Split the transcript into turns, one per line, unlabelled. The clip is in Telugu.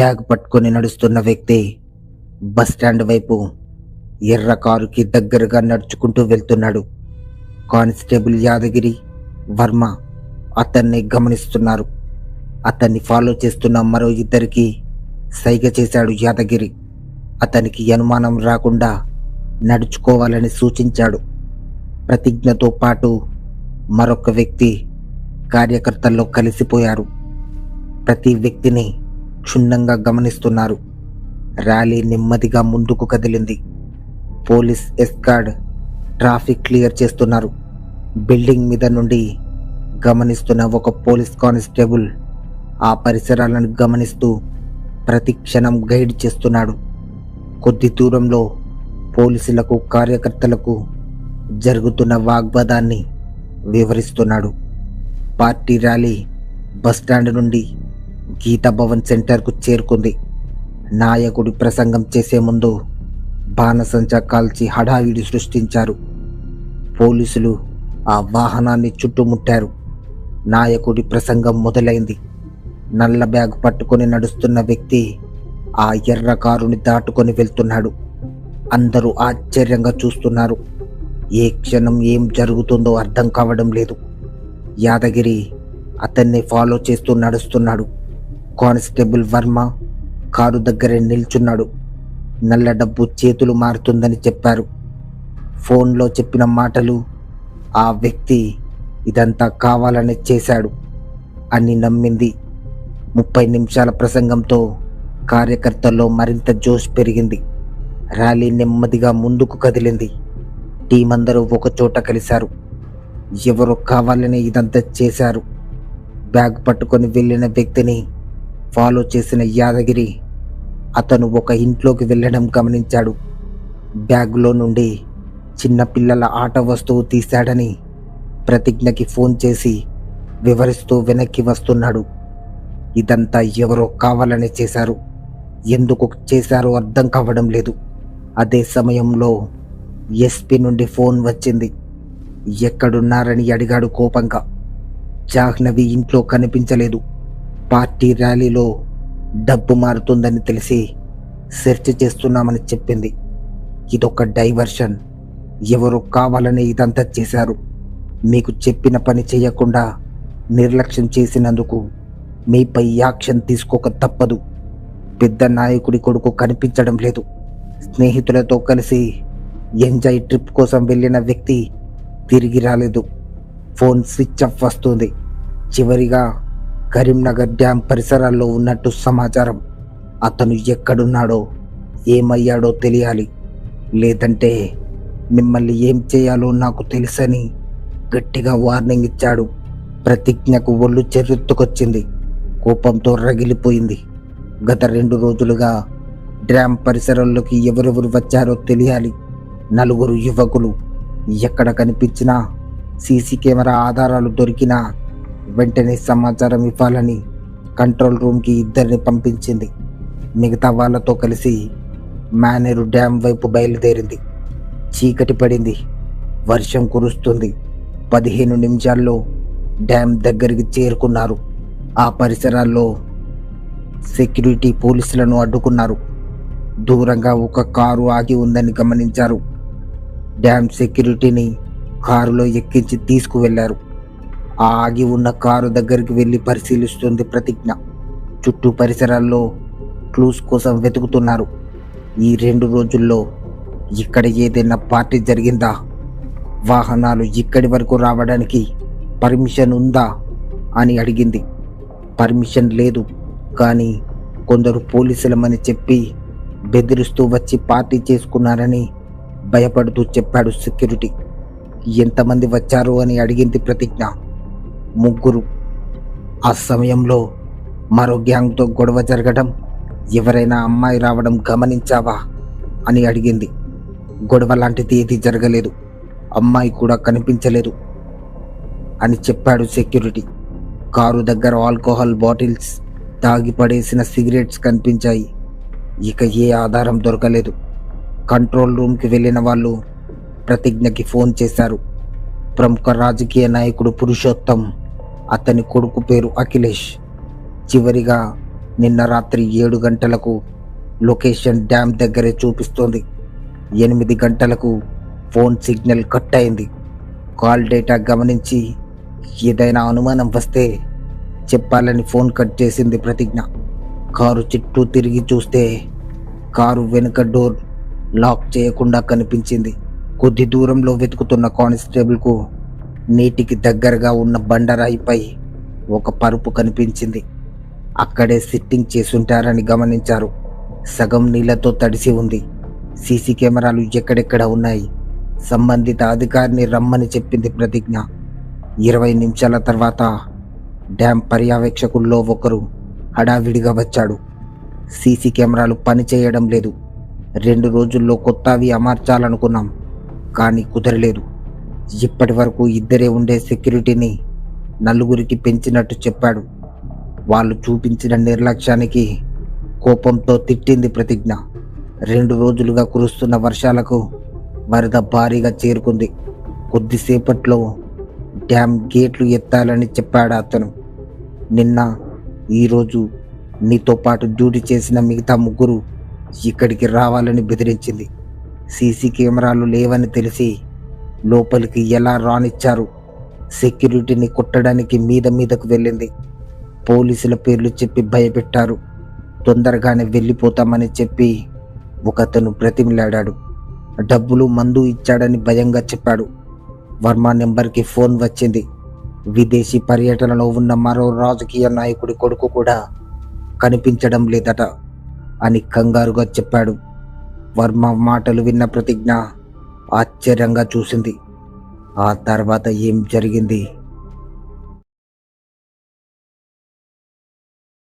బ్యాగ్ పట్టుకొని నడుస్తున్న వ్యక్తి బస్ స్టాండ్ వైపు ఎర్ర కారుకి దగ్గరగా నడుచుకుంటూ వెళ్తున్నాడు. కానిస్టేబుల్ యాదగిరి వర్మ అతన్ని గమనిస్తున్నారు. అతన్ని ఫాలో చేస్తున్న మరో ఇద్దరికి సైగ చేశాడు యాదగిరి. అతనికి అనుమానం రాకుండా నడుచుకోవాలని సూచించాడు. ప్రతిజ్ఞతో పాటు మరొక వ్యక్తి కార్యకర్తల్లో కలిసిపోయారు. ప్రతి వ్యక్తిని క్షుణ్ణంగా గమనిస్తున్నారు. ర్యాలీ నెమ్మదిగా ముందుకు కదిలింది. పోలీస్ ఎస్కార్డ్ ట్రాఫిక్ క్లియర్ చేస్తున్నారు. బిల్డింగ్ మీద నుండి గమనిస్తున్న ఒక పోలీస్ కానిస్టేబుల్ ఆ పరిసరాలను గమనిస్తూ ప్రతి క్షణం గైడ్ చేస్తున్నాడు. కొద్ది దూరంలో పోలీసులకు కార్యకర్తలకు జరుగుతున్న వాగ్వాదాన్ని వివరిస్తున్నాడు. పార్టీ ర్యాలీ బస్టాండ్ నుండి గీతా భవన్ సెంటర్కు చేరుకుంది. నాయకుడి ప్రసంగం చేసే ముందు బాణసంచా కాల్చి హడావిడి సృష్టించారు. పోలీసులు ఆ వాహనాన్ని చుట్టుముట్టారు. నాయకుడి ప్రసంగం మొదలైంది. నల్ల బ్యాగ్ పట్టుకొని నడుస్తున్న వ్యక్తి ఆ ఎర్ర కారుని దాటుకొని వెళ్తున్నాడు. అందరూ ఆశ్చర్యంగా చూస్తున్నారు. ఏ క్షణం ఏం జరుగుతుందో అర్థం కావడం లేదు. యాదగిరి అతన్ని ఫాలో చేస్తూ నడుస్తున్నాడు. కానిస్టేబుల్ వర్మ కారు దగ్గరే నిల్చున్నాడు. నల్ల డబ్బు చేతులు మారుతుందని చెప్పారు. ఫోన్లో చెప్పిన మాటలు ఆ వ్యక్తి ఇదంతా కావాలని చేశాడు అని నమ్మింది. ముప్పై నిమిషాల ప్రసంగంతో కార్యకర్తల్లో మరింత జోష్ పెరిగింది. ర్యాలీ నెమ్మదిగా ముందుకు కదిలింది. టీం అందరూ ఒకచోట కలిశారు. ఎవరో కావాలని ఇదంతా చేశారు. బ్యాగ్ పట్టుకొని వెళ్ళిన వ్యక్తిని ఫాలో చేసిన యాదగిరి అతను ఒక ఇంట్లోకి వెళ్ళడం గమనించాడు. బ్యాగ్లో నుండి చిన్నపిల్లల ఆట వస్తువు తీశాడని ప్రతిజ్ఞకి ఫోన్ చేసి వివరిస్తూ వెనక్కి వస్తున్నాడు. ఇదంతా ఎవరో కావాలని చేశారు. ఎందుకు చేశారో అర్థం కావడం లేదు. అదే సమయంలో ఎస్పీ నుండి ఫోన్ వచ్చింది. ఎక్కడున్నారని అడిగాడు కోపంగా. జాహ్నవి ఇంట్లో కనిపించలేదు. పార్టీ ర్యాలీలో డబ్బు మారుతుందని తెలిసి సెర్చ్ చేస్తున్నామని చెప్పింది. ఇదొక డైవర్షన్. ఎవరు కావాలని ఇదంతా చేశారు. మీకు చెప్పిన పని చేయకుండా నిర్లక్ష్యం చేసినందుకు మీపై యాక్షన్ తీసుకోక తప్పదు. పెద్ద నాయకుడి కొడుకు కనిపించడం లేదు. స్నేహితులతో కలిసి ఎంజాయ్ ట్రిప్ కోసం వెళ్ళిన వ్యక్తి తిరిగి రాలేదు. ఫోన్ స్విచ్ ఆఫ్ వస్తుంది. చివరిగా కరీంనగర్ డ్యాం పరిసరాల్లో ఉన్నట్టు సమాచారం. అతను ఎక్కడున్నాడో ఏమయ్యాడో తెలియాలి. లేదంటే మిమ్మల్ని ఏం చేయాలో నాకు తెలుసని గట్టిగా వార్నింగ్ ఇచ్చాడు. ప్రతిజ్ఞకు ఒళ్ళు చెర్రెత్తుకొచ్చింది కోపంతో రగిలిపోయింది. గత రెండు రోజులుగా డ్యామ్ పరిసరాల్లోకి ఎవరెవరు వచ్చారో తెలియాలి. నలుగురు యువకులు. ఎక్కడ కనిపించినా సీసీ కెమెరా ఆధారాలు దొరికినా వెంటనే సమాచారం ఇవ్వాలని కంట్రోల్ రూమ్కి ఇద్దరిని పంపించింది. మిగతా వాళ్ళతో కలిసి మేనేరు డ్యామ్ వైపు బయలుదేరింది. చీకటి పడింది. వర్షం కురుస్తుంది. పదిహేను నిమిషాల్లో డ్యామ్ దగ్గరికి చేరుకున్నారు. ఆ పరిసరాల్లో సెక్యూరిటీ పోలీసులను అడ్డుకున్నారు. దూరంగా ఒక కారు ఆగి ఉందని గమనించారు. డ్యామ్ సెక్యూరిటీని కారులో ఎక్కించి తీసుకువెళ్ళారు. ఆగి ఉన్న కారు దగ్గరికి వెళ్ళి పరిశీలిస్తుంది ప్రతిజ్ఞ. చుట్టూ పరిసరాల్లో క్లూస్ కోసం వెతుకుతున్నారు. ఈ రెండు రోజుల్లో ఇక్కడ ఏదైనా పార్టీ జరిగిందా? వాహనాలు ఇక్కడి వరకు రావడానికి పర్మిషన్ ఉందా? అని అడిగింది. పర్మిషన్ లేదు కానీ కొందరు పోలీసులమని చెప్పి బెదిరిస్తూ వచ్చి పార్టీ చేసుకున్నారని భయపడుతూ చెప్పాడు సెక్యూరిటీ. ఎంతమంది వచ్చారు అని అడిగింది ప్రతిజ్ఞ. ముగ్గురు. ఆ సమయంలో మరో గ్యాంగ్తో గొడవ జరగడం ఎవరైనా అమ్మాయి రావడం గమనించావా? అని అడిగింది. గొడవ లాంటిది ఏది జరగలేదు. అమ్మాయి కూడా కనిపించలేదు అని చెప్పాడు సెక్యూరిటీ. కారు దగ్గర ఆల్కహాల్ బాటిల్స్ తాగి పడేసిన సిగరెట్స్ కనిపించాయి. ఇక ఏ ఆధారం దొరకలేదు. కంట్రోల్ రూమ్కి వెళ్ళిన వాళ్ళు ప్రతిజ్ఞకి ఫోన్ చేశారు. ప్రముఖ రాజకీయ నాయకుడు పురుషోత్తం అతని కొడుకు పేరు అఖిలేష్. చివరిగా నిన్న రాత్రి ఏడు గంటలకు లొకేషన్ డ్యామ్ దగ్గరే చూపిస్తోంది. ఎనిమిది గంటలకు ఫోన్ సిగ్నల్ కట్ అయింది. కాల్ డేటా గమనించి ఏదైనా అనుమానం వస్తే చెప్పాలని ఫోన్ కట్ చేసింది ప్రతిజ్ఞ. కారు చుట్టూ తిరిగి చూస్తే కారు వెనుక డోర్ లాక్ చేయకుండా కనిపించింది. కొద్ది దూరంలో వెతుకుతున్న కానిస్టేబుల్కు నీటికి దగ్గరగా ఉన్న బండరాయిపై ఒక పరుపు కనిపించింది. అక్కడే సిట్టింగ్ చేసుంటారని గమనించారు. సగం నీళ్ళతో తడిసి ఉంది. సీసీ కెమెరాలు ఎక్కడెక్కడ ఉన్నాయి? సంబంధిత అధికారిని రమ్మని చెప్పింది ప్రతిజ్ఞ. ఇరవై నిమిషాల తర్వాత డ్యామ్ పర్యవేక్షకుల్లో ఒకరు హడావిడిగా వచ్చాడు. సీసీ కెమెరాలు పనిచేయడం లేదు. రెండు రోజుల్లో కొత్తవి అమర్చాలనుకున్నాం కానీ కుదరలేదు. ఇప్పటి వరకు ఇద్దరే ఉండే సెక్యూరిటీని నలుగురికి పెంచినట్టు చెప్పాడు. వాళ్ళు చూపించిన నిర్లక్ష్యానికి కోపంతో తిట్టింది ప్రతిజ్ఞ. రెండు రోజులుగా కురుస్తున్న వర్షాలకు వరద భారీగా చేరుకుంది. కొద్దిసేపట్లో డ్యామ్ గేట్లు ఎత్తాలని చెప్పాడు అతను. నిన్న ఈరోజు నీతో పాటు డ్యూటీ చేసిన మిగతా ముగ్గురు ఇక్కడికి రావాలని బెదిరించింది. సీసీ కెమెరాలు లేవని తెలిసి లోపలికి ఎలా రానిచ్చారు? సెక్యూరిటీని కొట్టడానికి మీద మీదకు వెళ్ళింది. పోలీసుల పేర్లు చెప్పి భయపెట్టారు. తొందరగానే వెళ్ళిపోతామని చెప్పి ఒకతను బ్రతిమిలాడాడు. డబ్బులు మందు ఇచ్చాడని భయంగా చెప్పాడు. వర్మ నెంబర్కి ఫోన్ వచ్చింది. విదేశీ పర్యటనలో ఉన్న మరో రాజకీయ నాయకుడి కొడుకు కూడా కనిపించడం లేదట అని కంగారుగా చెప్పాడు. వర్మ మాటలు విన్న ప్రతిజ్ఞ ఆశ్చర్యంగా చూసింది. ఆ తర్వాత ఏం జరిగింది?